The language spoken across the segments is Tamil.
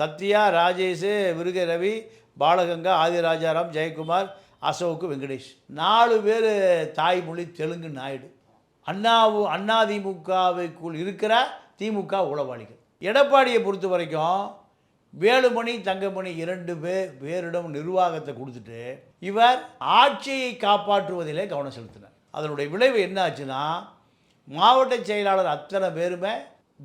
சத்யா ராஜேஷு விருக ரவி பாலகங்கா ஆதிராஜாராம் ஜெயக்குமார் அசோக் வெங்கடேஷ். நாலு பேர் தாய்மொழி தெலுங்கு நாயுடு. அண்ணாவு அதிமுகவுக்குள் இருக்கிற திமுக உளவாளிகள். எடப்பாடியை பொறுத்த வரைக்கும் வேலுமணி தங்கமணி இரண்டு பேர் பேரிடம் நிர்வாகத்தை கொடுத்துட்டு இவர் ஆட்சியை காப்பாற்றுவதிலே கவனம் செலுத்தினார். அதனுடைய விளைவு என்ன ஆச்சுன்னா மாவட்ட செயலாளர் அத்தனை பேருமே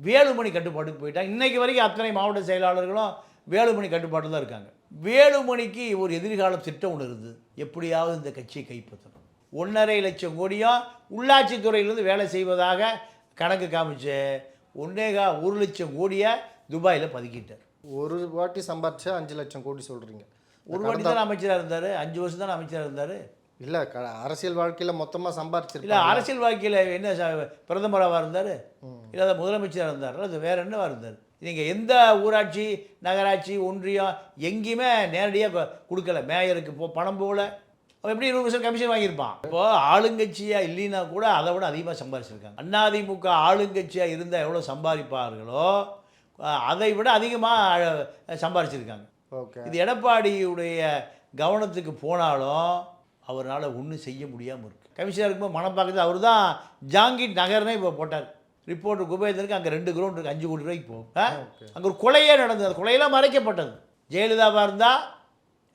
வேலுமணி கட்டுப்பாட்டுக்கு போயிட்டாங்க. இன்னைக்கு வரைக்கும் அத்தனை மாவட்ட செயலாளர்களும் வேலுமணி கட்டுப்பாட்டில் தான் இருக்காங்க. வேலுமணிக்கு ஒரு எதிர்கால திட்டம் ஒன்று இருக்குது. எப்படியாவது இந்த கட்சியை கைப்பற்றணும். ஒன்றரை லட்சம் கோடியும் உள்ளாட்சித்துறையிலிருந்து வேலை செய்வதாக கணக்கு காமிச்சு ஒன்னேகா ஒரு லட்சம் கோடியை துபாயில் பதுக்கிட்டார். ஒரு வாட்டி சம்பாரிச்சா அஞ்சு லட்சம் கோடி சொல்கிறீங்க ஒரு வாட்டி தான் அமைச்சராக இருந்தார்? அஞ்சு வருஷம் தான் அமைச்சராக இருந்தார்? இல்லை க அரசியல் வாழ்க்கையில் மொத்தமாக இல்லை சம்பாரிச்சிருக்கீங்க அரசியல் வாழ்க்கையில் என்ன பிரதமராக இருந்தார்? இல்லை முதலமைச்சராக இருந்தார்? அது வேற என்னவா இருந்தார்? நீங்கள் எந்த ஊராட்சி நகராட்சி ஒன்றியம் எங்கேயுமே நேரடியாக கொடுக்கல. மேயருக்கு போ பணம் போகல. அவன் எப்படி இருபது பர்சன்ட் கமிஷன் வாங்கியிருப்பான்? இப்போ ஆளுங்கட்சியாக இல்லைன்னா கூட அதை விட அதிகமாக சம்பாரிச்சிருக்காங்க. அதிமுக ஆளுங்கட்சியாக இருந்தால் எவ்வளோ சம்பாதிப்பார்களோ அதை விட அதிகமாக சம்பாரிச்சிருக்காங்க. ஓகே. இது எடப்பாடியுடைய கவனத்துக்கு போனாலும் அவரால் ஒன்றும் செய்ய முடியாமல் இருக்கு. கமிஷனர் இருக்கும்போது மனப்பாக்கத்தில் அவர் தான் ஜாங்கிட் நகர்னே இப்போ போட்டார். ரிப்போர்ட்டர் குபேந்தருக்கு அங்கே ரெண்டு கிரவுண்ட் இருக்குது அஞ்சு கோடி ரூபாய்க்கு போகும் அங்கே ஒரு கொலையே நடந்தது. அந்த கொலையெல்லாம் மறைக்கப்பட்டது. ஜெயலலிதாவாக இருந்தால்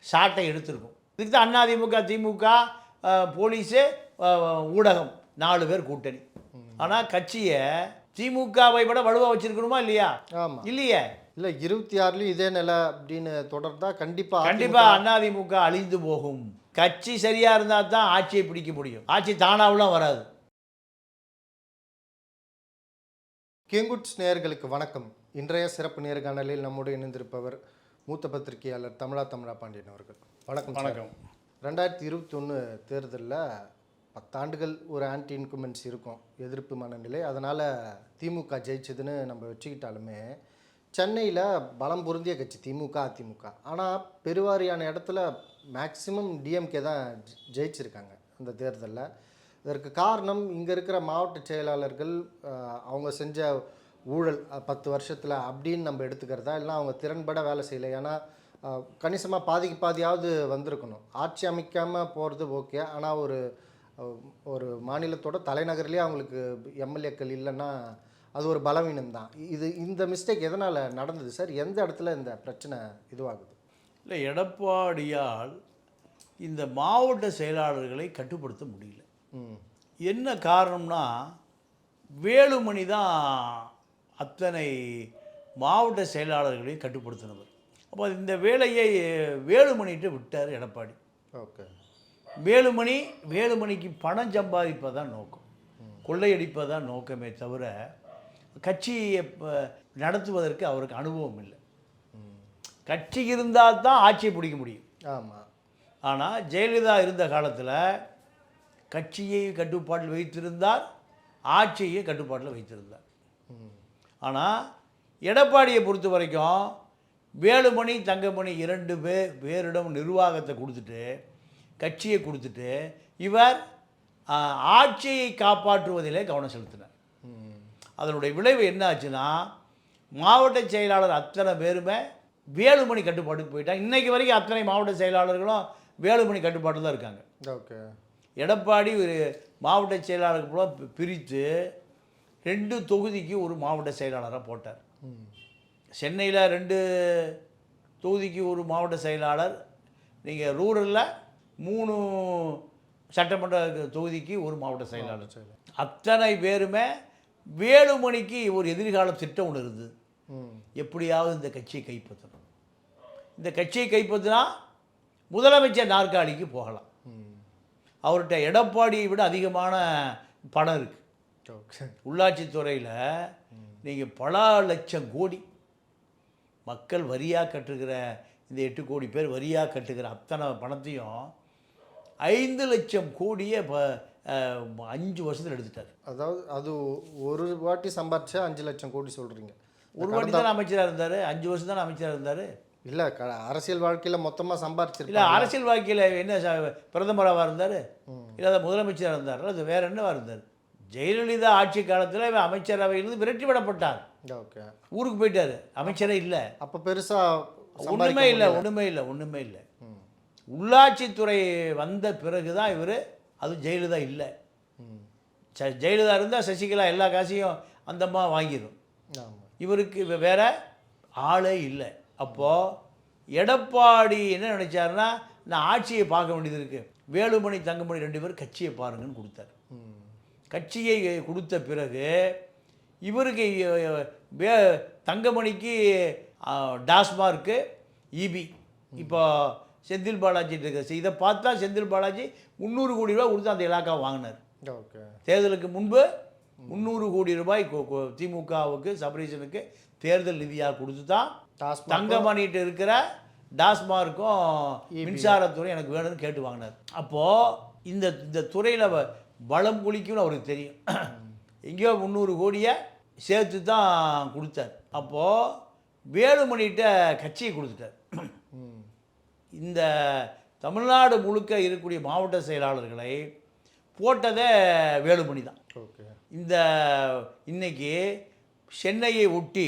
சாட்டை எடுத்திருக்கும். இதுக்கு தான் அதிமுக திமுக போலீஸு ஊடகம் நாலு பேர் கூட்டணி. ஆனால் கட்சியை திமுகவை விட வலுவாக வச்சிருக்கணுமா இல்லையா? இல்லையே. இல்லை இருபத்தி ஆறுலேயும் இதே நிலை அப்படின்னு தொடர்ந்தா கண்டிப்பாக கண்டிப்பா அதிமுக அழிந்து போகும். கட்சி சரியா இருந்தா தான் ஆட்சியை பிடிக்க முடியும். ஆட்சி தானாவெல்லாம் வராது. கேங்குட்ஸ் நேயர்களுக்கு வணக்கம். இன்றைய சிறப்பு நேர்காணலில் நம்முடைய இணைந்திருப்பவர் மூத்த பத்திரிகையாளர் தமிழா தமிழா பாண்டியன் அவர்கள். வணக்கம். வணக்கம். ரெண்டாயிரத்தி இருபத்தி ஒன்று தேர்தலில் பத்தாண்டுகள் ஒரு ஆன்டி இன்குமென்ஸ் இருக்கும். எதிர்ப்பு மனநிலை. அதனால் திமுக ஜெயிச்சதுன்னு நம்ம வச்சுக்கிட்டாலுமே சென்னையில் பலம் பொருந்திய கட்சி திமுக அதிமுக. ஆனால் பெருவாரியான இடத்துல மேக்சிமம் டிஎம்கே தான் ஜெயிச்சிருக்காங்க அந்த தேர்தலில். இதற்கு காரணம் இங்கே இருக்கிற மாவட்ட செயலாளர்கள் அவங்க செஞ்ச ஊழல் பத்து வருஷத்தில் அப்படின்னு நம்ம எடுத்துக்கிறதா? இல்லை அவங்க திறன்பட வேலை செய்யலை. ஏன்னா கணிசமாக பாதிக்கு பாதியாவது வந்திருக்கணும். ஆட்சி அமைக்காமல் போகிறது ஓகே. ஆனால் ஒரு ஒரு மாநிலத்தோட தலைநகர்லேயே அவங்களுக்கு எம்எல்ஏக்கள் இல்லைன்னா அது ஒரு பலவீனம் தான் இது இந்த மிஸ்டேக் எதனால் நடந்தது? சார் எந்த இடத்துல இந்த பிரச்சனை இதுவாகுது? இல்லை எடப்பாடியால் இந்த மாவட்ட செயலாளர்களை கட்டுப்படுத்த முடியல. என்ன காரணம்னா வேலுமணி தான் அத்தனை மாவட்ட செயலாளர்களையும் கட்டுப்படுத்தினவர். அப்போ இந்த வேலையை வேலுமணிகிட்ட விட்டார் எடப்பாடி. ஓகே. வேலுமணி வேலுமணிக்கு பணம் சம்பாதிப்பதான் நோக்கம். கொள்ளையடிப்பதான் நோக்கமே தவிர கட்சியை நடத்துவதற்கு அவருக்கு அனுபவம் இல்லை. கட்சி இருந்தால் தான் ஆட்சியை பிடிக்க முடியும். ஆமாம் ஆனால் ஜெயலலிதா இருந்த காலத்தில் கட்சியை கட்டுப்பாட்டில் வைத்திருந்தார் ஆட்சியை கட்டுப்பாட்டில் வைத்திருந்தார். ஆனால் எடப்பாடியை பொறுத்த வரைக்கும் வேலுமணி தங்கமணி இரண்டு பேர் பேரிடம் நிர்வாகத்தை கொடுத்துட்டு கட்சியை கொடுத்துட்டு இவர் ஆட்சியை காப்பாற்றுவதிலே கவனம் செலுத்தினார். அதனுடைய விளைவு என்ன ஆச்சுன்னா மாவட்ட செயலாளர் அத்தனை பேருமே வேலுமணி கட்டுப்பாட்டுக்கு போயிட்டாங்க இன்னைக்கு வரைக்கும் அத்தனை மாவட்ட செயலாளர்களும் வேலுமணி கட்டுப்பாட்டில் தான் இருக்காங்க. ஓகே. எடப்பாடி ஒரு மாவட்ட செயலாளருக்கு கூட பிரித்து ரெண்டு தொகுதிக்கு ஒரு மாவட்ட செயலாளராக போட்டார். சென்னையில் ரெண்டு தொகுதிக்கு ஒரு மாவட்ட செயலாளர் நீங்கள் ரூரலில் மூணு சட்டமன்ற தொகுதிக்கு ஒரு மாவட்ட செயலாளர். அத்தனை பேருமே வேலுமணிக்கு ஒரு எதிர்கால திட்டம் ஒன்று இருக்குது ம் எப்படியாவது இந்த கட்சியை கைப்பற்றணும். இந்த கட்சியை கைப்பற்றினா முதலமைச்சர் நாற்காலிக்கு போகலாம். அவர்கிட்ட எடப்பாடியை விட அதிகமான பணம் இருக்குது உள்ளாட்சித்துறையில் நீங்கள் பல லட்சம் கோடி மக்கள் வரியாக கட்டுகிற இந்த எட்டு கோடி பேர் வரியாக கட்டுகிற அத்தனை பணத்தையும் ஐந்து லட்சம் கோடியை இப்போ அஞ்சு வருஷத்தில் எடுத்துட்டார். அதாவது அது ஒரு வாட்டி சம்பாரிச்சா அஞ்சு லட்சம் கோடி சொல்கிறீங்க ஒரு வாட்டி தானே அமைச்சராக இருந்தார்? அஞ்சு வருஷம் தானே அமைச்சராக இருந்தார்? இல்லை க அரசியல் வாழ்க்கையில் மொத்தமாக இல்லை சம்பாரிச்சிருக்கீங்க அரசியல் வாழ்க்கையில் என்ன பிரதமராக இருந்தார்? இல்லை முதலமைச்சராக இருந்தார்? அது வேற என்னவா இருந்தார்? ஜெயலலிதா ஆட்சி காலத்தில் இவர் அமைச்சரவையிலிருந்து விரட்டி விடப்பட்டார் ஓகே. ஊருக்கு போயிட்டார். அமைச்சரே இல்லை. அப்போ பெருசாக ஒன்றுமே இல்லை ஒன்றுமே இல்லை ஒன்றுமே இல்லை. உள்ளாட்சித்துறை வந்த பிறகு தான் இவர் அது ஜெயலலிதா இல்லை. ஜெயலலிதா இருந்தால் சசிகலா எல்லா காசையும் அந்தம்மா வாங்கிடும் ஆமாம் இவருக்கு வேற ஆளே இல்லை. அப்போது எடப்பாடி என்ன நினைச்சாருன்னா நான் ஆட்சியை பார்க்க வேண்டியது இருக்குது வேலுமணி தங்கமணி ரெண்டு பேரும் கட்சியை பாருங்கன்னு கொடுத்தாரு. கட்சியை கொடுத்த பிறகு இவருக்கு வே தங்கமணிக்கு டாஸ்மார்க்கு இபி. இப்போ செந்தில் பாலாஜி இருக்கு இதை பார்த்தா செந்தில் பாலாஜி முந்நூறு கோடி ரூபா கொடுத்து அந்த இலாக்காவை வாங்கினார். தேர்தலுக்கு முன்பு முந்நூறு கோடி ரூபாய் திமுகவுக்கு சபரீசனுக்கு தேர்தல் நிதியாக கொடுத்து தான் டாஸ்மாக் தங்கமணிட்டு இருக்கிற டாஸ்மார்க்கும் மின்சாரத்துறை எனக்கு வேணும்னு கேட்டு வாங்கினார். அப்போது இந்த இந்த துறையில் பலம் குளிக்கும்னு அவருக்கு தெரியும். எங்கேயோ முந்நூறு கோடியை சேர்த்து தான் கொடுத்தார். அப்போது வேலுமணிகிட்ட கட்சியை கொடுத்துட்டார். இந்த தமிழ்நாடு முழுக்க இருக்கக்கூடிய மாவட்ட செயலாளர்களை போட்டதே வேலுமணி தான் ஓகே. இந்த இன்னைக்கு சென்னையை ஒட்டி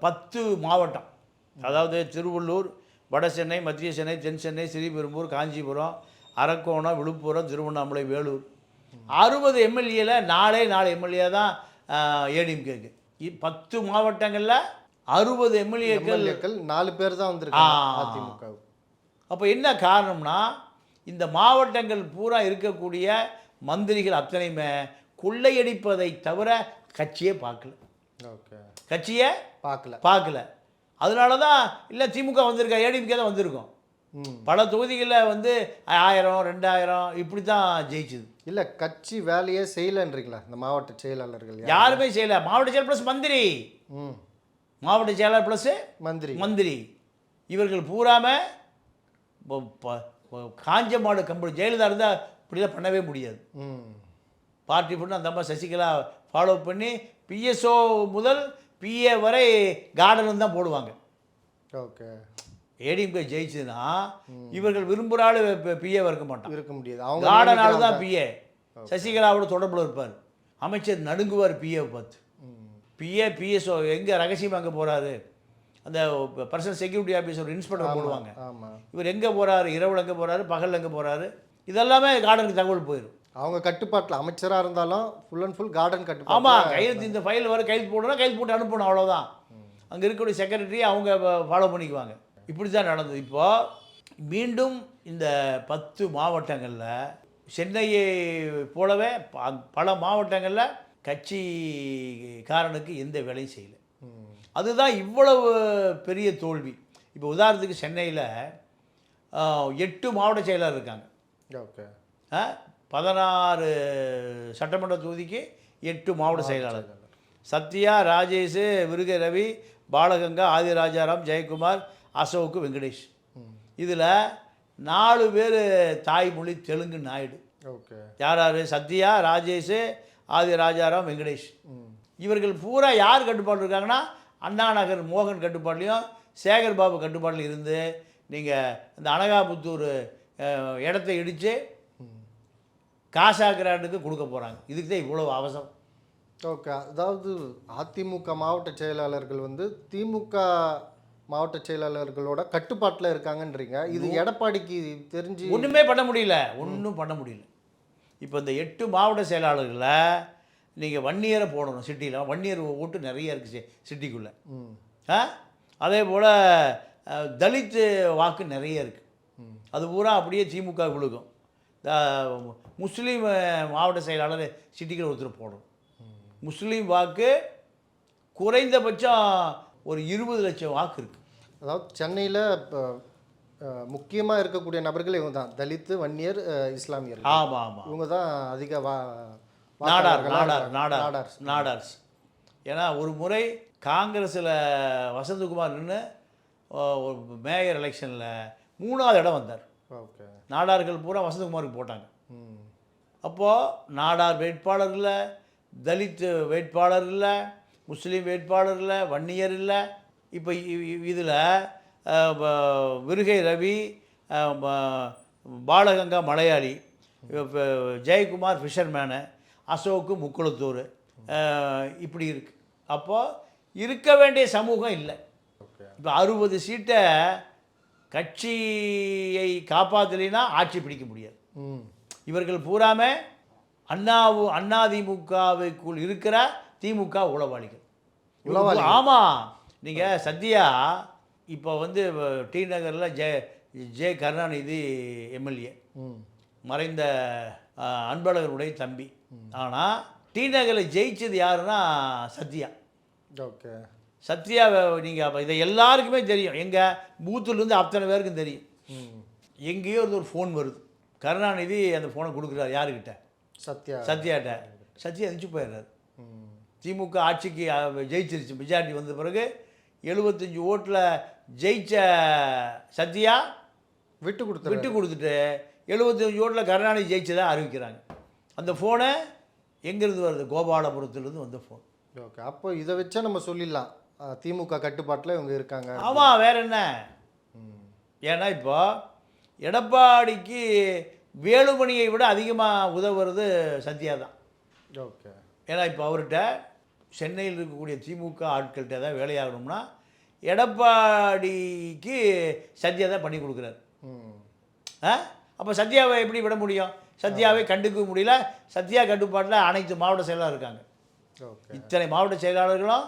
பத்து மாவட்டம் அதாவது திருவள்ளூர் வட சென்னை மத்திய சென்னை தென் சென்னை ஸ்ரீபெரும்பூர் காஞ்சிபுரம் அரக்கோணம் விழுப்புரம் திருவண்ணாமலை வேலூர். அறுபது எம்எல்ஏல நாலே நாலு எம்எல்ஏ தான் ஏடிஎம்கேக்கு பத்து மாவட்டங்களில் அறுபது எம்எல்ஏக்கள் நாலு பேர் தான் வந்திருக்காங்க ஆ. அதிமுகவுக்கு. அப்போ என்ன காரணம்னா இந்த மாவட்டங்கள் பூரா இருக்கக்கூடிய மந்திரிகள் அத்தனையுமே கொள்ளையடிப்பதை தவிர கட்சியே பார்க்கல. ஓகே. கட்சியை பார்க்கல. பார்க்கல. அதனால தான் இல்லை திமுக வந்திருக்கா ஏடிஎம்கே தான் வந்திருக்கோம். பல தொகுதிகளில் வந்து ஆயிரம் ரெண்டாயிரம் இப்படி தான் ஜெயிச்சுது. இல்லை கட்சி வேலையே செய்யலைன்றீங்களா இந்த மாவட்ட செயலாளர்கள் யார்? யாருமே செய்யலை. மாவட்ட செயலர் ப்ளஸ் மந்திரி. ம். மாவட்ட செயலர் ப்ளஸ்ஸு மந்திரி. மந்திரி. இவர்கள் பூராம ப- ப- ப- காஞ்ச மாடு கம்பெனி ஜெயலலிதா இருந்தால் இப்படிலாம் பண்ணவே முடியாது. ம். பார்ட்டி பண்ணி அந்த அம்மா சசிகலா ஃபாலோ பண்ணி பிஎஸ்ஓ முதல் பிஏ வரை கார்டன் தான் போடுவாங்க. ஓகே. ஏடிஎம்கே ஜெயிச்சதுன்னா இவர்கள் விரும்புகிற ஆள் பிஏ இருக்க மாட்டான். இருக்க முடியாது. அவங்க கார்டன் ஆள் தான். பிஏ சசிகலாவோட தொடர்பில் இருப்பார். அமைச்சர் நடுங்குவார் பிஏவை பார்த்து. பிஏ பிஎஸ்ஓ எங்கே ரகசியமாக அங்கே போகிறாரு அந்த பர்சனல் செக்யூரிட்டி ஆஃபீஸர் இன்ஸ்பெக்டர் போடுவாங்க. இவர் எங்கே போகிறாரு இரவில் எங்கே போகிறாரு பகல் எங்கே போகிறாரு இதெல்லாமே கார்டனுக்கு தகவல் போயிடும் அவங்க கட்டுப்பாட்டில் அமைச்சரா இருந்தாலும் ஃபுல் அண்ட் ஃபுல் கார்டன் கட்டுப்பாடு ஆமாம் கையெழுத்து இந்த ஃபைல் வர கையெழுத்து போடணும் கையெழுத்து போட்டு அனுப்பணும் அவ்வளோதான் அங்கே இருக்கக்கூடிய செக்ரட்டரி அவங்க ஃபாலோ பண்ணிக்குவாங்க. இப்படி தான் நடந்தது. இப்போ மீண்டும் இந்த பத்து மாவட்டங்களில் சென்னையை போலவே பல மாவட்டங்களில் கட்சிக்காரனுக்கு எந்த வேலையும் செய்யலை. அதுதான் இவ்வளவு பெரிய தோல்வி. இப்போ உதாரணத்துக்கு சென்னையில் எட்டு மாவட்ட செயலாளர் இருக்காங்க. ஓகே. பதினாறு சட்டமன்ற தொகுதிக்கு எட்டு மாவட்ட செயலாளர். சத்யா ராஜேஷ் விருக ரவி பாலகங்கா ஆதிராஜாராம் ஜெயக்குமார் அசோக் வெங்கடேஷ். இதில் நாலு பேர் தாய்மொழி தெலுங்கு நாயுடு. ஓகே. யார் யார்? சத்யா ராஜேஷ் ஆதி ராஜாராம் வெங்கடேஷ் இவர்கள் பூரா யார் கட்டுப்பாடு இருக்காங்கன்னா அண்ணா நகர் மோகன் கட்டுப்பாட்லையும் சேகர் பாபு கட்டுப்பாட்டில் இருந்து நீங்கள் இந்த அனகாபுத்தூர் இடத்த இடித்து காசா கிராண்டுக்கு கொடுக்க போகிறாங்க இதுக்கு தான் இவ்வளோ அவசரம். ஓகே. அதாவது அதிமுக மாவட்ட செயலாளர்கள் வந்து திமுக மாவட்ட செயலாளர்களோட கட்டுப்பாட்டில் இருக்காங்கன்றீங்க. இது எடப்பாடிக்கு தெரிஞ்சு ஒன்றுமே பண்ண முடியல. ஒன்றும் பண்ண முடியல. இப்போ இந்த எட்டு மாவட்ட செயலாளர்களில் நீங்கள் வன்னியரை போடணும் சிட்டியில். வன்னியர் ஓட்டு நிறைய இருக்குது சிட்டிக்குள்ளே. ஆ? அதே போல் தலித்து வாக்கு நிறைய இருக்குது அது பூரா அப்படியே திமுக விழுகும் முஸ்லீம் மாவட்ட செயலாளர் சிட்டிக்குள்ள ஒருத்தர் போடணும் முஸ்லீம் வாக்கு குறைந்தபட்சம் ஒரு இருபது லட்சம் வாக்கு இருக்குது அதாவது சென்னையில் இப்போ முக்கியமாக இருக்கக்கூடிய நபர்கள் இவங்க தான். தலித்து வன்னியர் அஹ், இஸ்லாமியர்கள். ஆமாம் ஆமாம் இவங்க தான் அதிக வா நாடார் நாடார். நாடார் நாடார். நாடார்ஸ். ஏன்னா ஒரு முறை காங்கிரஸில் வசந்தகுமார் நின்று மேயர் எலெக்ஷனில் மூணாவது இடம் வந்தார். ஓகே. நாடார்கள் பூரா வசந்தகுமாருக்கு போட்டாங்க. அப்போது நாடார் வேட்பாளர் இல்லை தலித் வேட்பாளர் இல்லை முஸ்லீம் வேட்பாளர் இல்லை வன்னியர் இல்லை. இப்போ இதில் விருகை ரவி பாலகங்கா மலையாளி இப்ப ஜெயக்குமார் ஃபிஷர்மேனு அசோக்கு முக்குளத்தூர் இப்படி இருக்கு. அப்போது இருக்க வேண்டிய சமூகம் இல்லை. இப்போ அறுபது சீட்டை கட்சியை காப்பாற்றலைன்னா ஆட்சி பிடிக்க முடியாது. ம். இவர்கள் பூராமே அண்ணாவு அதிமுகவுக்குள் இருக்கிற திமுக உளவாளிகள். உளவாளிகள். ஆமாம் நீங்கள் சத்யா இப்போ வந்து டி நகரில் ஜெ ஜெ கருணாநிதி எம்எல்ஏ. மறைந்த அஹ், அன்பழகனுடைய தம்பி. ஆனால் டி நகரில் ஜெயிச்சது யாருன்னா சத்யா. ஓகே. சத்யா நீங்கள் இதை எல்லாருக்குமே தெரியும். எங்கள் பூத்துலேருந்து அத்தனை பேருக்கும் தெரியும். எங்கேயோ இருந்து ஒரு ஃபோன் வருது. கருணாநிதி அந்த ஃபோனை கொடுக்குறாரு யாருக்கிட்ட? சத்யா. சத்யாட்ட. சத்யா எந்திரிச்சு போயிடுறாரு. திமுக ஆட்சிக்கு ஜெயிச்சிருச்சு. மெஜாரிட்டி வந்த பிறகு எழுபத்தஞ்சு ஓட்டில் ஜெயிச்ச சத்யா விட்டு கொடுத்துரு விட்டு கொடுத்துட்டு எழுபத்தஞ்சு ஓட்டில் கருணாநிதி ஜெயிச்சதா அறிவிக்கிறாங்க. அந்த ஃபோனை எங்கேருந்து வருது? கோபாலபுரத்துலேருந்து வந்த ஃபோன் ஓகே. அப்போ இதை வச்சே நம்ம சொல்லிடலாம். திமுக கட்டுப்பாட்டில் இவங்க இருக்காங்க. ஆமாம் வேற என்ன? ம் ஏன்னா இப்போ எடப்பாடிக்கு வேலுமணியை விட அதிகமாக உதவுறது சத்யா தான். ஓகே. ஏன்னா இப்போ அவர்கிட்ட சென்னையில் இருக்கக்கூடிய திமுக ஆட்கள்கிட்ட ஏதாவது வேலையாகணும்னா எடப்பாடிக்கு சத்யா தான் பண்ணி கொடுக்குறாரு. ம். ஆ? அப்போ சத்யாவை எப்படி விட முடியும்? சத்யாவை கண்டுக்க முடியல. சத்யா கட்டுப்பாட்டில் அனைத்து மாவட்ட செயலாளர் இருக்காங்க. இத்தனை மாவட்ட செயலாளர்களும்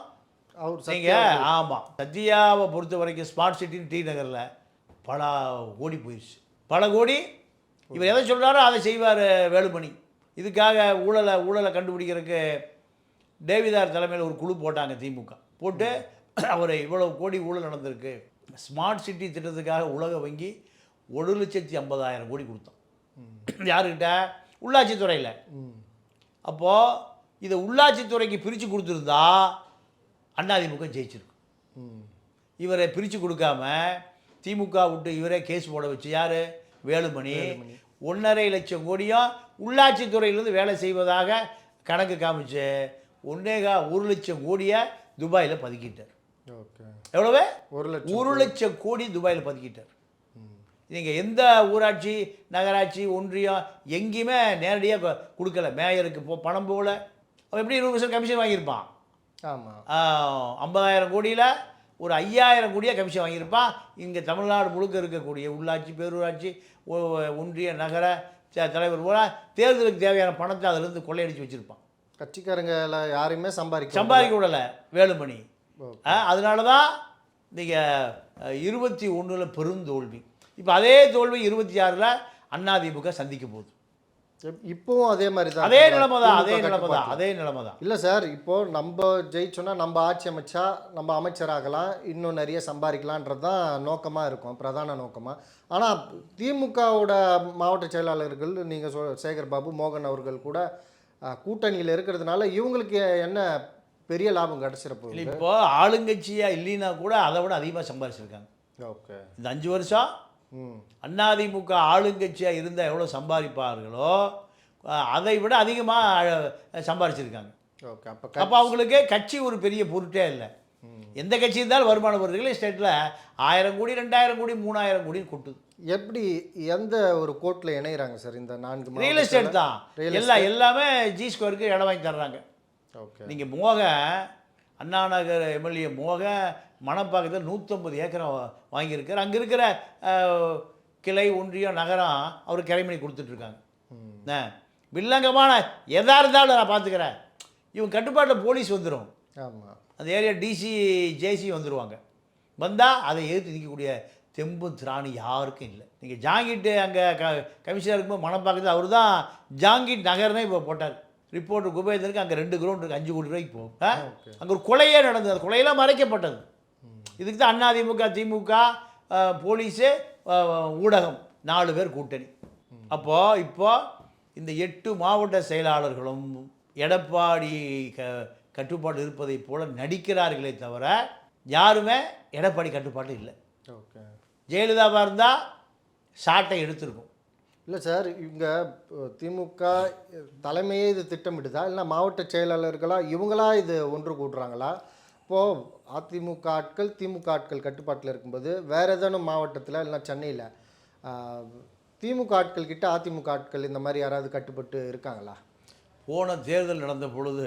அவர் நீங்கள் ஆமாம் சத்யாவை பொறுத்த வரைக்கும் ஸ்மார்ட் சிட்டின்னு டி நகரில் பல கோடி போயிடுச்சு பல கோடி? இவர் எதை சொல்கிறாரோ அதை செய்வார் வேலுமணி. இதுக்காக ஊழலை ஊழலை கண்டுபிடிக்கிறதுக்கு டேவிதார் தலைமையில் ஒரு குழு போட்டாங்க திமுக. போட்டு அவரை இவ்வளவு கோடி ஊழல் நடந்திருக்கு. ஸ்மார்ட் சிட்டி திட்டத்துக்காக உலக வங்கி ஒரு லட்சத்தி ஐம்பதாயிரம் கோடி கொடுத்தோம். யாருக்கிட்ட? உள்ளாட்சித்துறையில். அப்போது இதை உள்ளாட்சித்துறைக்கு பிரித்து கொடுத்துருந்தா அதிமுக ஜெயிச்சிருக்கும் ம் இவரை பிரித்து கொடுக்காம திமுக விட்டு இவரே கேஸ் போட வச்சு யார்? வேலுமணி. ஒன்றரை லட்சம் கோடியும் உள்ளாட்சித்துறையிலேருந்து வேலை செய்வதாக கணக்கு காமிச்சு ஒன்னேகா ஒரு லட்சம் கோடியை துபாயில் பதுக்கிட்டார். ஓகே. எவ்வளவு? ஒரு லட்சம் ஒரு லட்சம் கோடி துபாயில் பதுக்கிட்டார். ம் நீங்கள் எந்த ஊராட்சி நகராட்சி ஒன்றியம் எங்கேயுமே நேரடியாக கொடுக்கல. மேயருக்கு போ பணம் போகல. அவன் எப்படி இருபது பர்சன்ட் கமிஷன் வாங்கியிருப்பான்? ஐம்பதாயிரம் கோடியில் ஒரு ஐயாயிரம் கோடியாக கமிஷன் வாங்கியிருப்பான். இங்கே தமிழ்நாடு முழுக்க இருக்கக்கூடிய உள்ளாட்சி பேரூராட்சி ஒன்றிய நகர தலைவர் பூரா தேர்தலுக்கு தேவையான பணத்தை அதிலிருந்து கொள்ளையடிச்சு வச்சுருப்பான். கட்சிக்காரங்கள யாரையுமே சம்பாதிக்க சம்பாதிக்க விடலை வேலுமணி. அதனால தான் நீங்கள் இருபத்தி ஒன்றில் பெருந்தோல்வி இப்போ அதே தோல்வி இருபத்தி ஆறில் அதிமுக சந்திக்க போகுது. இப்பவும் அதே மாதிரி தான். அதே நிலைமை தான் அதே நிலைமை தான். அதே நிலைமை தான். இல்லை சார் இப்போ நம்ம ஜெயிச்சோன்னா நம்ம ஆட்சி அமைச்சா நம்ம அமைச்சராகலாம் இன்னும் நிறைய சம்பாதிக்கலான்றது தான் நோக்கமாக இருக்கும் பிரதான நோக்கமாக ஆனால் திமுகவோட மாவட்ட செயலாளர்கள் நீங்கள் சொ சேகர் பாபு மோகன் அவர்கள் கூட கூட்டணியில் இருக்கிறதுனால இவங்களுக்கு என்ன பெரிய லாபம் போகுது? இப்போ ஆளுங்கட்சியாக இல்லைன்னா கூட அதை விட அதிகமாக சம்பாதிச்சிருக்காங்க. ஓகே. இந்த அஞ்சு வருஷம் அதிமுக ஆளுங்கட்சியாக இருந்தால் எவ்வளோ சம்பாதிப்பார்களோ அதை விட அதிகமாக சம்பாதிச்சிருக்காங்க. ஓகே அப்போ அப்போ அவங்களுக்கு கட்சி ஒரு பெரிய பொருட்டே இல்லை. எந்த கட்சி இருந்தாலும் வருமானம் வருது ரியல் எஸ்டேட்டில் ஆயிரம் கோடி ரெண்டாயிரம் கோடி மூணாயிரம் கோடின்னு கொட்டுது. எப்படி எந்த ஒரு கோர்ட்டில் இணைகிறாங்க சார் இந்த நான்கு ரியல் எஸ்டேட் தான். எல்லாம் எல்லாமே ஜி ஸ்கொயருக்கு இடம் வாங்கி தர்றாங்க. ஓகே. நீங்கள் மோக அண்ணா நகர் எம்எல்ஏ மோக மணப்பாக்கத்தில் நூற்றம்பது ஏக்கரை வாங்கியிருக்கார். அங்கே இருக்கிற கிளை ஒன்றியம் நகரம் அவர் கிளை பண்ணி கொடுத்துட்ருக்காங்க. வில்லங்கமான எதா இருந்தாலும் நான் பார்த்துக்கிறேன் இவன் கட்டுப்பாட்டில் போலீஸ் வந்துடும் ஆமாம் அந்த ஏரியா டிசி ஜேசி வந்துடுவாங்க வந்தால் அதை எதிர்த்து நிற்கக்கூடிய தெம்பு திராணி யாருக்கும் இல்லை. நீங்கள் ஜாங்கிட்டு அங்கே க கமிஷனர் இருக்கும்போது மணப்பாக்கத்தில் அவர் தான் ஜாங்கிட் நகர்னே இப்போ போட்டார். ரிப்போர்ட்டர் குபேந்தருக்கு அங்கே ரெண்டு கிரவுண்ட் இருக்குது அஞ்சு கோடி ரூபாய்க்கு போகும். அங்கே ஒரு கொலையே நடந்தது. அந்த கொலையெல்லாம் மறைக்கப்பட்டது. இதுக்கு தான் அதிமுக திமுக போலீஸு ஊடகம். நாலு பேர் கூட்டணி. அப்போது இப்போ இந்த எட்டு மாவட்ட செயலாளர்களும் எடப்பாடி க கட்டுப்பாடு இருப்பதைப் போல நடிக்கிறார்களே தவிர யாருமே எடப்பாடி கட்டுப்பாடு இல்லை. ஓகே. ஜெயலலிதாவாக இருந்தால் சாட்டை எடுத்திருக்கும். இல்லை சார் இவங்க திமுக தலைமையே இது திட்டமிடுதா? இல்லை மாவட்ட செயலாளர்களா இவங்களா இது ஒன்று கூடுறாங்களா இப்போது அதிமுக ஆட்கள் திமுக ஆட்கள் கட்டுப்பாட்டில் இருக்கும்போது வேறு ஏதேனும் மாவட்டத்தில் இல்லைன்னா சென்னையில் திமுக ஆட்கள் கிட்ட அதிமுக ஆட்கள் இந்த மாதிரி யாராவது கட்டுப்பட்டு இருக்காங்களா? போன தேர்தல் நடந்த பொழுது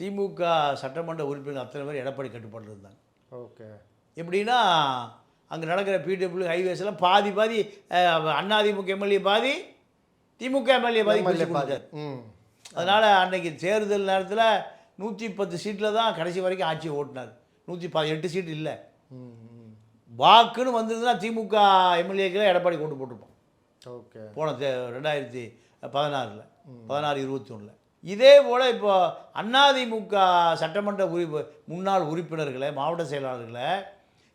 திமுக சட்டமன்ற உறுப்பினர் அத்தனை பேர் எடப்பாடி கட்டுப்பாட்டில் இருந்தாங்க. ஓகே. எப்படின்னா அங்கே நடக்கிற பிடபிள்யூ ஹைவேஸ்லாம் பாதி பாதி அதிமுக எம்எல்ஏ பாதி திமுக எம்எல்ஏ பாதி அதனால் அன்னைக்கு தேர்தல் நேரத்தில் நூற்றி பத்து சீட்டில் தான் கடைசி வரைக்கும் ஆட்சி ஓட்டினார். நூற்றி ப எட்டு சீட் இல்லை. வாக்குன்னு வந்ததுன்னா திமுக எம்எல்ஏக்களை எடப்பாடி கொண்டு போட்டிருப்போம் ஓகே. போன தே ரெண்டாயிரத்தி பதினாறில் பதினாறு இருபத்தி ஒன்றில் இதே போல் இப்போ அதிமுக சட்டமன்ற உறுப்பி முன்னாள் உறுப்பினர்களை மாவட்ட செயலாளர்களை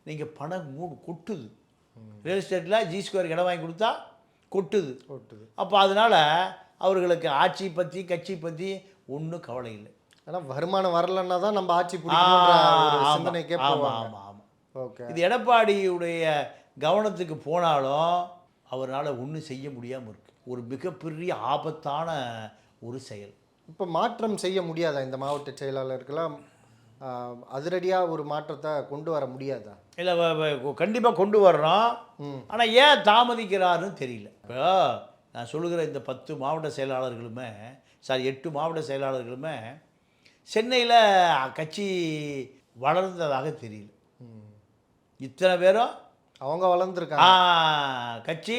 நீங்கள் பணம் மூ கொட்டுது. ரியல் எஸ்டேட்டில் ஜி ஸ்கொயருக்கு இடம் வாங்கி கொடுத்தா கொட்டுது. ஓட்டுது அப்போ அதனால் அவர்களுக்கு ஆட்சி பற்றி கட்சி பற்றி ஒன்றும் கவலை இல்லை. ஆனா வருமானம் வரலன்னா தான் நம்ம ஆட்சி சிந்தனைக்கே ஆமா, போவாங்க. ஆமா, ஆமா. ஓகே. இது எடப்பாடியுடைய கவனத்துக்கு போனாலும் அவரால் ஒன்றும் செய்ய முடியாமல் இருக்கு. ஒரு மிகப்பெரிய ஆபத்தான ஒரு செயல். இப்போ மாற்றம் செய்ய முடியாதா இந்த மாவட்ட செயலாளருக்கெல்லாம் அதிரடியாக ஒரு மாற்றத்தை கொண்டு வர முடியாதா? இல்லை கண்டிப்பாக கொண்டு வர்றோம். ஆனால் ஏன் தாமதிக்கிறாருன்னு தெரியல. இப்போ நான் சொல்லுகிற இந்த பத்து மாவட்ட செயலாளர்களுமே சாரி எட்டு மாவட்ட செயலாளர்களுமே சென்னையில் கட்சி வளர்ந்ததாக தெரியல. ம். இத்தனை பேரும் அவங்க வளர்ந்துருக்காங்க. கட்சி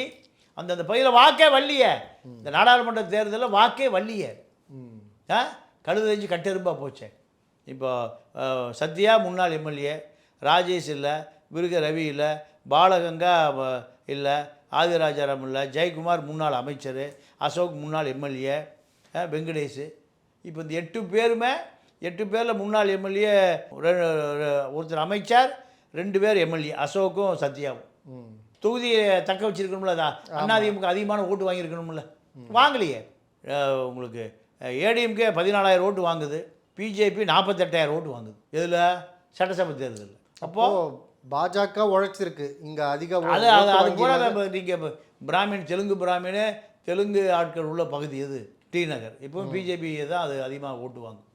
அந்தந்த பகுதியில் வாக்கே வள்ளியே. இந்த நாடாளுமன்ற தேர்தலில் வாக்கே வள்ளியே. ஆ கழுதஞ்சு கட்டெரும்பா போச்சே. இப்போ சத்யா முன்னாள் எம்எல்ஏ ராஜேஷ் இல்லை விருக ரவி இல்லை பாலகங்கா இல்லை ஆதிராஜாராம் இல்லை ஜெயக்குமார் முன்னாள் அமைச்சர் அசோக் முன்னாள் எம்எல்ஏ வெங்கடேஷ். இப்போ இந்த எட்டு பேருமே எட்டு பேரில் முன்னாள் எம்எல்ஏ ஒருத்தர் அமைச்சர் ரெண்டு பேர் எம்எல்ஏ அசோக்கும் சத்யாவும். தொகுதியை தக்க வச்சிருக்கணும்ல அதான். அதிமுக அதிகமான ஓட்டு வாங்கியிருக்கணும்ல. வாங்கலையே. உங்களுக்கு. ஏடிஎம்கே பதினாலாயிரம் ஓட்டு வாங்குது. பிஜேபி நாற்பத்தெட்டாயிரம் ஓட்டு வாங்குது. எதில்? சட்டசபை தேர்தலில். அப்போ பாஜக உழைச்சிருக்கு. இங்க அதிக அது அது கூட நீங்கள் பிராமின் தெலுங்கு பிராமின் தெலுங்கு ஆட்கள் உள்ள பகுதி எது? டி நகர். இப்போ பிஜேபி தான் அது அதிகமாக ஓட்டு வாங்கும் ஆமா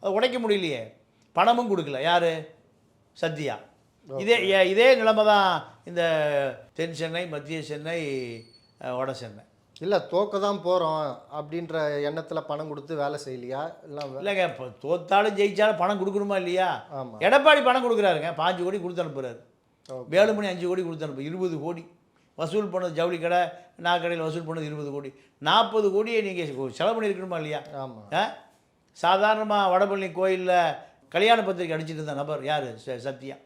அது உடைக்க முடியலையே. பணமும் கொடுக்கல. யார்? சத்யா. இதே இதே நிலைமை தான் இந்த தென் சென்னை மத்திய சென்னை வட சென்னை. இல்ல தோக்க தான் போறோம் அப்படின்ற எண்ணத்துல பணம் கொடுத்து வேலை செய்யலையா? இல்லை இல்லைங்க இப்போ தோத்தாலும் ஜெயிச்சாலும் பணம் கொடுக்கணுமா இல்லையா? ஆமா. எடப்பாடி பணம் கொடுக்குறாருங்க. பாஞ்சு கோடி கொடுத்து அனுப்புறாரு. ஓகே. வேலுமணி அஞ்சு கோடி கொடுத்து அனுப்பு இருபது கோடி. வசூல் பண்ணது ஜவுளி கடை நான் கடையில் வசூல் பண்ணது இருபது கோடி. நாற்பது கோடியை நீங்கள் செலவு பண்ணியிருக்கணுமா இல்லையா? ஆமா. ஆ? சாதாரணமாக வடபழனி கோயிலில் கல்யாண பத்திரிக்கை அடிச்சிட்டு இருந்த நபர் யார்? சத்யா.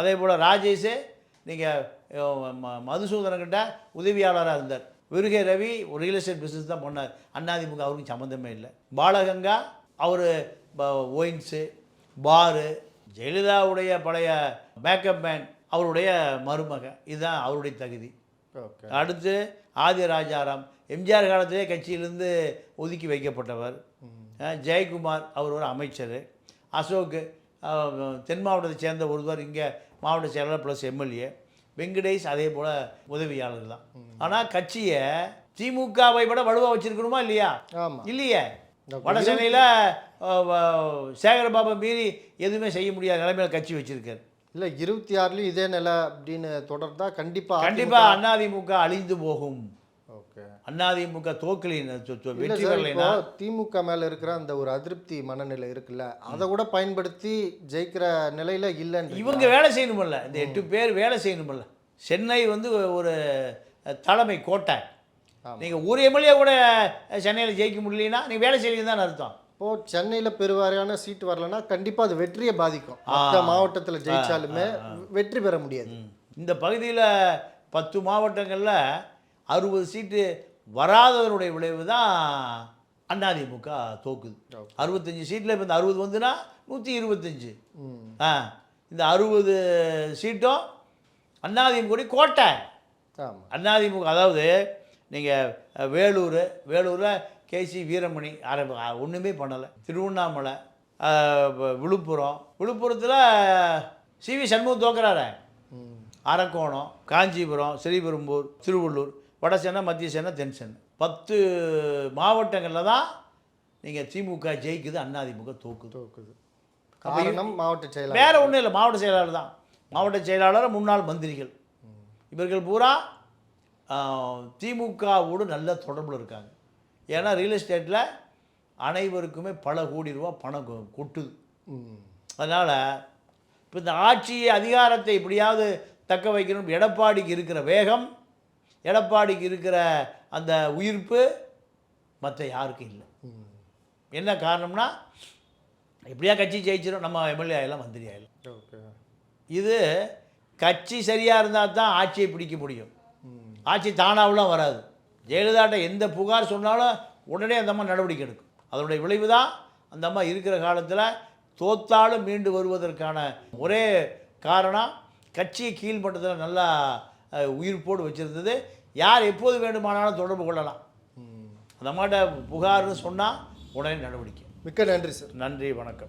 அதே போல் ராஜேஷ் நீங்கள் மதுசூதனங்கிட்ட உதவியாளராக இருந்தார். விருகை ரவி ஒரு ரியல் எஸ்டேட் பிஸ்னஸ் தான் பண்ணார். அண்ணாதிமுக அவருக்கு சம்மந்தமே இல்லை. பாலகங்கா அவர் ஒயின்ஸு பாரு ஜெயலலிதாவுடைய பழைய மேக்கப் மேன் அவருடைய மருமக. இதுதான் அவருடைய தகுதி. அடுத்து ஆதி ராஜாராம் எம்ஜிஆர் காலத்திலே கட்சியிலிருந்து ஒதுக்கி வைக்கப்பட்டவர். ஜெயக்குமார் அவர் ஒரு அமைச்சர். அசோக் தென் மாவட்டத்தை சேர்ந்த ஒருவர் இங்கே மாவட்ட செயலாளர் ப்ளஸ் எம்எல்ஏ. வெங்கடேஷ் அதே போல் உதவியாளர் தான். ஆனால் கட்சியை திமுகவை விட வலுவாக வச்சிருக்கணுமா இல்லையா? இல்லையே. இந்த வட சென்னையில் சேகரபாபா மீறி எதுவுமே செய்ய முடியாத நிலைமையில கட்சி வச்சிருக்காரு. இல்ல இருபத்தி ஆறுலயும் இதே நிலை அப்படின்னு தொடர்ந்தா கண்டிப்பா கண்டிப்பாக அதிமுக அழிந்து போகும். ஓகே. அதிமுக தோக்கலின் வெற்றி இப்போ திமுக மேல இருக்கிற அந்த ஒரு அதிருப்தி மனநிலை இருக்குல்ல அதை கூட பயன்படுத்தி ஜெயிக்கிற நிலையில இல்லைன்னு இவங்க வேலை செய்யணுமில்ல இந்த எட்டு பேர் வேலை செய்யணுமில்ல சென்னை வந்து ஒரு தலைமை கோட்டை. நீங்கள் ஒரு எம்எல்ஏ கூட சென்னையில் ஜெயிக்க முடியலன்னா நீங்கள் வேலை செய்யலன்னு தான் அர்த்தம். இப்போ சென்னையில பெருவாரியான சீட் வரலன்னா கண்டிப்பா அது வெற்றியை பாதிக்கும். மற்ற மாவட்டத்துல ஜெயிச்சாலுமே வெற்றி பெற முடியாது. இந்த பகுதியில் பத்து மாவட்டங்களில் அறுபது சீட்டு வராததனுடைய விளைவு தான் அதிமுக தோக்குது. அறுபத்தஞ்சு சீட்டில் இப்போ இந்த அறுபது வந்துன்னா நூற்றி இருபத்தஞ்சு. ஆ இந்த அறுபது சீட்டும் அதிமுக கோட்டை. ஆமா. அதிமுக அதாவது நீங்கள் வேலூர் வேலூரில் கேசி வீரமணி ஆரம்ப ஒன்றுமே பண்ணலை. திருவண்ணாமலை வ- விழுப்புரம். விழுப்புரத்தில் சிவி சண்முகம் தோக்குறாரு அரக்கோணம் காஞ்சிபுரம் ஸ்ரீபெரும்பூர் திருவள்ளூர் வட சென்னை மத்திய சென்னை தென் சென்னை. பத்து மாவட்டங்களில் தான் நீங்கள் திமுக ஜெயிக்குது அதிமுக தோக்குது. தோக்குது. காரணம் மாவட்ட செயலாளர். வேற ஒன்றும் இல்லை மாவட்ட செயலாளர் தான். மாவட்ட செயலாளர் முன்னாள் மந்திரிகள். இவர்கள் பூரா திமுகவோடு நல்ல தொடர்பில் இருக்காங்க. ஏன்னா ரியல் எஸ்டேட்டில் அனைவருக்குமே பல கோடி ரூபா பணம் கொட்டுது. அதனால் இப்போ இந்த ஆட்சி அதிகாரத்தை எப்படியாவது தக்க வைக்கணும். எடப்பாடிக்கு இருக்கிற வேகம் எடப்பாடிக்கு இருக்கிற அந்த உயிர்ப்பு மற்ற யாருக்கும் இல்லை. என்ன காரணம்னா எப்படியா கட்சி ஜெயிச்சிடும் நம்ம எம்எல்ஏ ஆகலாம் மந்திரி ஆகலாம் ஓகே. இது கட்சி சரியாக இருந்தால் தான் ஆட்சியை பிடிக்க முடியும். ஆட்சி தானாவெலாம் வராது. ஜெயலலிதாட்ட எந்த புகார் சொன்னாலும் உடனே அந்த அம்மா நடவடிக்கை எடுக்கும். அதனுடைய விளைவு தான் அந்த அம்மா இருக்கிற காலத்தில் தோத்தாலும் மீண்டு வருவதற்கான ஒரே காரணம் கட்சியை கீழ்மட்டத்தில் நல்லா உயிர்ப்போடு வச்சுருந்தது. யார் எப்போது வேண்டுமானாலும் தொடர்பு கொள்ளலாம். அந்த அம்மாட்ட புகார்னு சொன்னால் உடனே நடவடிக்கை. மிக்க நன்றி சார். நன்றி வணக்கம்.